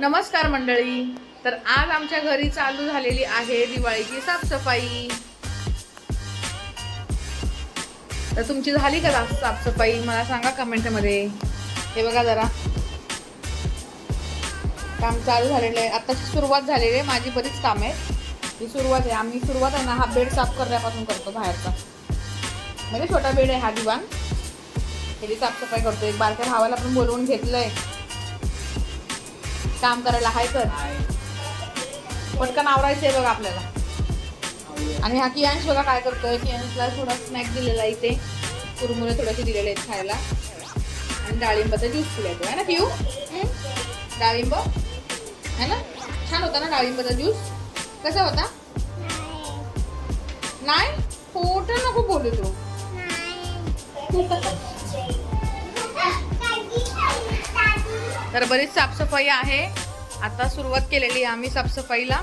नमस्कार मंडळी. तर आज आमच्या घरी चालू झालेली आहे दिवाळीची साफसफाई. तर तुमची झाली का साफसफाई? मला सांगा कमेंटमध्ये. हे बघा जरा. काम चालू झालेलं आहे. आताची सुरुवात झालेली आहे. माझी बरीच काम आहे ही सुरुवात आहे. आम्ही सुरुवात आहे ना हा बेड साफ करण्यापासून करतो बाहेरचा. म्हणजे छोटा बेड आहे हा दिवाण. त्याची साफसफाई करतो. एक बारक्या भावाला पण बोलवून घेतलंय. काम करायला हाय कर पटकन आवरायचंय बघा आपल्याला. आणि हा कियांश बघा काय करतोय कियांशला थोडा स्नॅक दिलेला आहे इथे. कुरमुरे थोडेसे दिलेले आहेत खायला. आणि डाळिंबाचा ज्यूस पिलायतो आहे ना पिऊ? डाळिंब? है ना? छान होता ना डाळिंबाचा ज्यूस कसा होता? नाही. खोटं नको बोलू तू. तर बरीच साफसफाई आहे. आता सुरुवात केलेली आहे आम्ही साफसफाईला.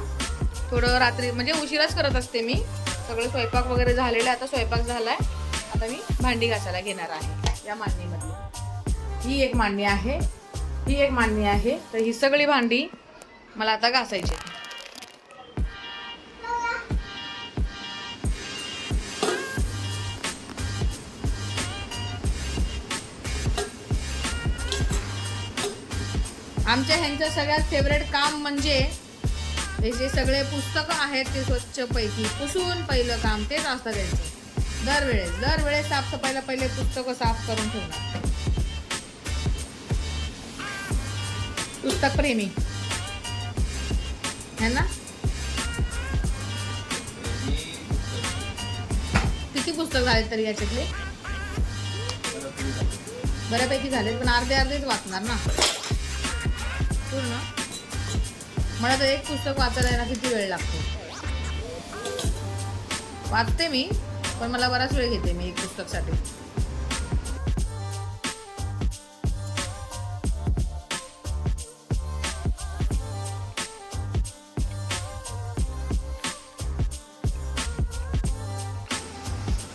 थोडं रात्री म्हणजे उशिराच करत असते मी. सगळं स्वयंपाक वगैरे झालेलं आहे आता स्वयंपाक झाला आहे आता मी भांडी घासायला घेणार आहे या मांडणीमध्ये ही एक मांडणी आहे ही एक मांडणी आहे. तर ही सगळी भांडी मला आता घासायची आमच्या ह्यांचं सगळ्यात फेवरेट काम म्हणजे हे जे सगळे पुस्तकं आहेत ते स्वच्छपैकी पुसून पहिलं काम तेच असतं त्यांचं. दरवेळेस दरवेळेस साफसफाईला पहिले पुस्तकं साफ करून ठेवणार पुस्तक प्रेमी. है ना? किती पुस्तक झाले तरी याच्यातले? बऱ्यापैकी झालेत पण अर्धे अर्धेच वाचणार ना? पूर्ण मला तर एक पुस्तक वाचायला ना किती वेळ लागतो. वाचते मी पण मला बराच वेळ घेते मी एक पुस्तकसाठी.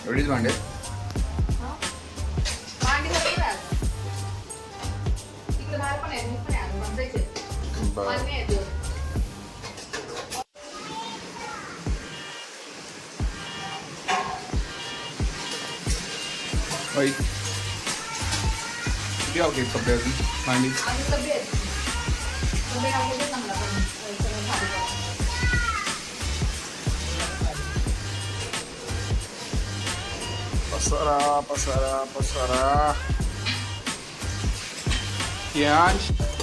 एवढीच भांडे? भरपूर. इकडे बाहेर पण आहे. मान्य आहे ते. होय किती आवडते कपडे अजून भांडी अजून डबे आहेत. डबे टाकून चांगला पण सगळं भारी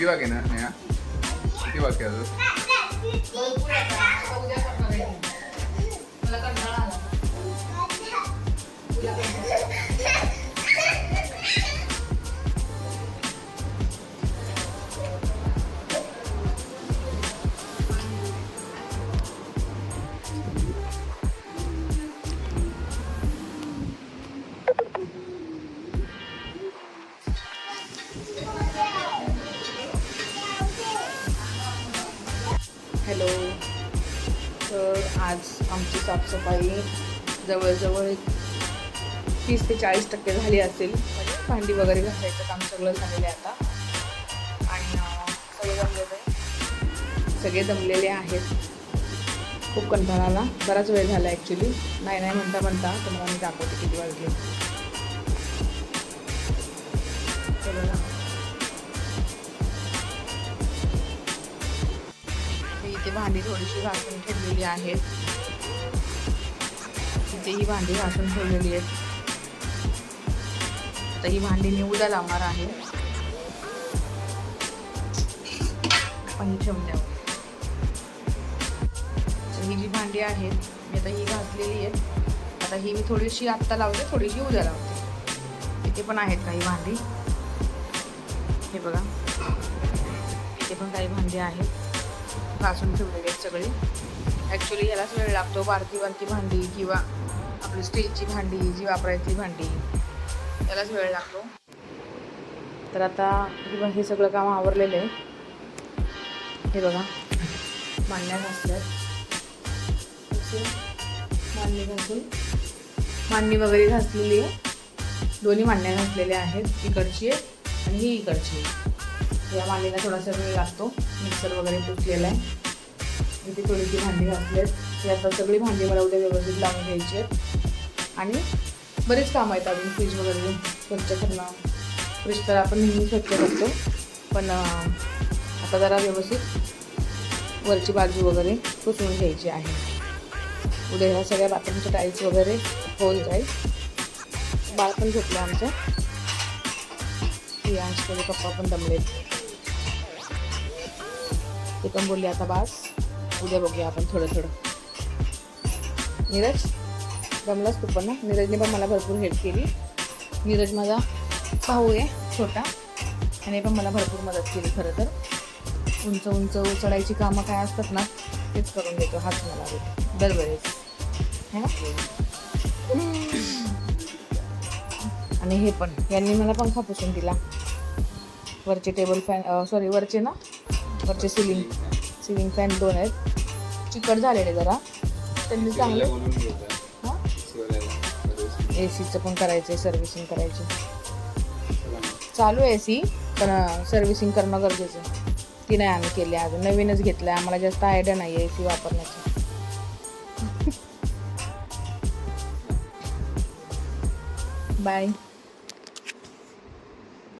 किती वागे ना नेहा किती वागे अजून भरपूर आहे आता. हॅलो. तर आज आमची साफसफाई जवळजवळ एक तीस ते चाळीस टक्के झाली असेल. म्हणजे भांडी वगैरे घासायचं काम सगळं झालेलं आहे आता. आणि सगळे जमलेले सगळे जमलेले आहेत. खूप कंटाळा आला. बराच वेळ झाला ॲक्च्युली नाही नाही म्हणता म्हणता तुम्हाला मी दाखवते किती वाजले. इथे भांडी थोडीशी घासून ठेवलेली आहेत. इथे ही भांडी घासून ठेवलेली आहेत. आता ही भांडी मी उद्या लावणार आहे. पण ही जी भांडी आहेत मी आता ही घासलेली आहेत. आता ही मी थोडीशी आत्ता लावते थोडीशी उद्या लावते. इथे पण आहेत काही भांडी. हे बघा. इथे पण काही भांडी आहेत. घासून ठेवलेले आहेत सगळे. ॲक्च्युली ह्यालाच वेळ लागतो. बारती बारकी भांडी किंवा आपली स्टीलची भांडी जी वापरायची भांडी त्यालाच वेळ लागतो. तर आता हे हे सगळं काम आवरलेलं आहे. हे बघा. मांडण्या घासल्यात. मांडणी घासून. मांडणी वगैरे घासलेली आहे. दोन्ही मांडण्या घासलेल्या आहेत. इकडची आहे आणि ही इकडची आहे. या मांडीला थोडासा वेळ लागतो. मिक्सर वगैरे तुटलेला आहे. इथे थोडीशी भांडी घातली आहेत ही आता सगळी भांडी मला उद्या व्यवस्थित लावून घ्यायची आहेत. आणि बरेच काम आहेत अजून फ्रीज वगैरे स्वच्छ करणं. फ्रीज तर आपण नेहमी स्वच्छ करतो. पण आता जरा व्यवस्थित वरची बाजू वगैरे पुसून घ्यायची आहे. उद्या ह्या सगळ्या बाथरूमच्या टाईल्स वगैरे होऊन जाईल. बाळ पण झोपलं आमचं. ही पप्पा पण दमलेत. ते पण बोलले आता बास. उद्या बघूया आपण थोडं थोडं. नीरज जमलाच तू पण ना? नीरजने पण मला भरपूर हेल्प केली. नीरज माझा भाऊ आहे छोटा. त्याने पण मला भरपूर मदत केली खरं तर. उंच उंच चढायची कामं काय असतात ना तेच करून देतो. हाच मला दरवेळेस है आणि हे पण. यांनी मला पंखा पुसून दिला. वरचे टेबल फॅन सॉरी वरचे ना? वरचे सिलिंग सिलिंग फॅन दोन आहेत. चिकट झालेले जरा. त्यांनी चांगले ए सीचं पण करायचं आहे सर्व्हिसिंग करायची चालू आहे ए सी पण सर्व्हिसिंग करणं गरजेचं ती नाही आम्ही केली अजून नवीनच घेतलं आहे आम्हाला जास्त आयडिया नाही आहे ए सी वापरण्याची. बाय